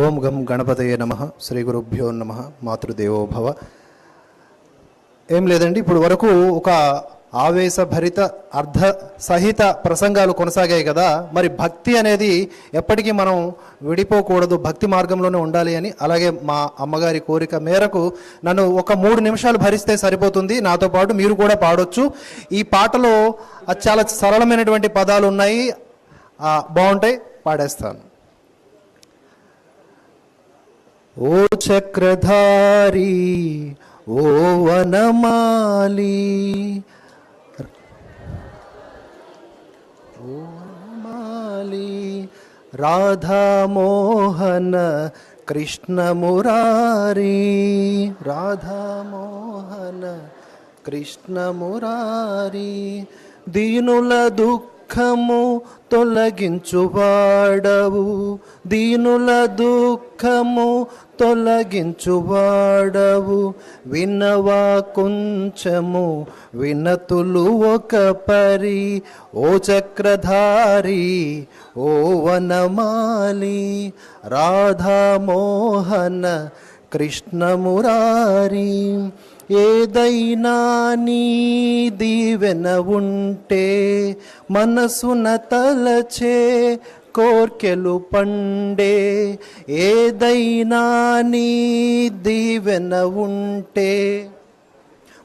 ఓం గం గణపతయే నమ. శ్రీ గురుభ్యో నమ. మాతృదేవో భవ. ఏం లేదండి ఇప్పుడు వరకు ఒక ఆవేశభరిత అర్ధ సహిత ప్రసంగాలు కొనసాగాయి కదా. మరి భక్తి అనేది ఎప్పటికీ మనం విడిపోకూడదు భక్తి మార్గంలోనే ఉండాలి అని. అలాగే మా అమ్మగారి కోరిక మేరకు నన్ను ఒక మూడు నిమిషాలు భరిస్తే సరిపోతుంది. నాతో పాటు మీరు కూడా పాడొచ్చు. ఈ పాటలో చాలా సరళమైనటువంటి పదాలు ఉన్నాయి. బాగుంటాయి పాడేస్తాను. ఓ చక్రధారి ఓ వనమాలి ఓ వనమాలి రాధామోహన కృష్ణ మురారి రాధామోహన కృష్ణ మురారి దీనుల దుఃఖము తొలగించువాడవు. దీనుల దుఃఖము తొలగించువాడవు. వినవా కొంచెము వినతులు ఒక పరి. ఓ చక్రధారి ఓ వనమాలి. రాధామోహన కృష్ణమురారి. ఏదైనా నీ దీవెన ఉంటే మనసున తలచే కోర్కెలు పండే. ఏదైనా నీ దీవెన ఉంటే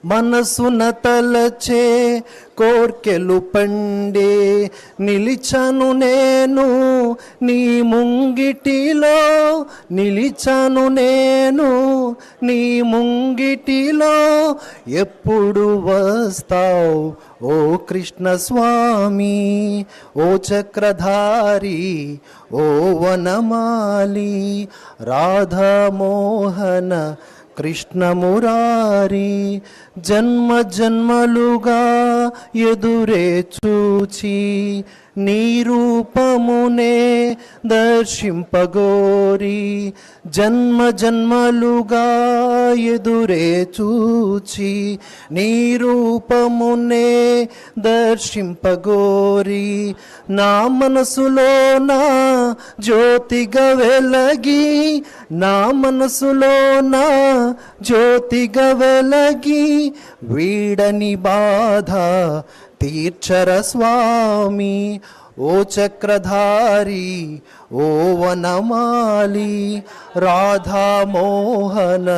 మనసున తలచే కోర్కెలు పండే నిలిచను నేను నీ ముంగిటిలో నిలిచను నేను నీ ముంగిటిలో. ఎప్పుడు వస్తావు ఓ కృష్ణ స్వామి ఓ చక్రధారి ఓ వనమాలి రాధామోహన కృష్ణమురారి జన్మ జన్మలుగా ఎదురే చూచి నీ రూపమునే దర్శింపగోరి జన్మ జన్మలుగా ఎదురే చూచి నీ రూపమునే దర్శింపగోరి నా మనసులో నా జ్యోతిగా వెలగి నా మనసులో నా జ్యోతిగా వెలగి వీడని బాధ తీర్చర స్వామి ఓ చక్రధారి ఓ వనమాలి రాధామోహన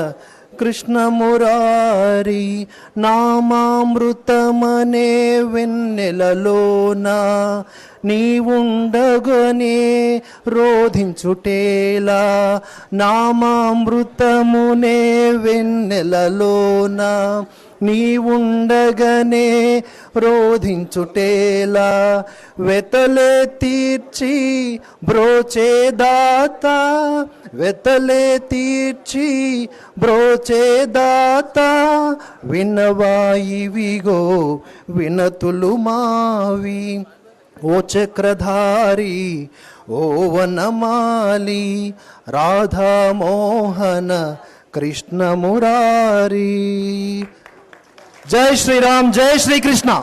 కృష్ణమురారి నామామృతమనే వెన్నెలలోన నీవుండగనే రోధించుటేలా నామామృతమునే వెన్నెలలోన. నీవుండగనే రోధించుటేలా వెతలే తీర్చి బ్రోచేదాత వెతలే తీర్చి బ్రోచేదాత వినవాయివిగో వినతులు మావి ఓ చక్రధారి ఓ వనమాలి రాధామోహన కృష్ణమురారి. जय श्री राम जय श्री कृष्णा।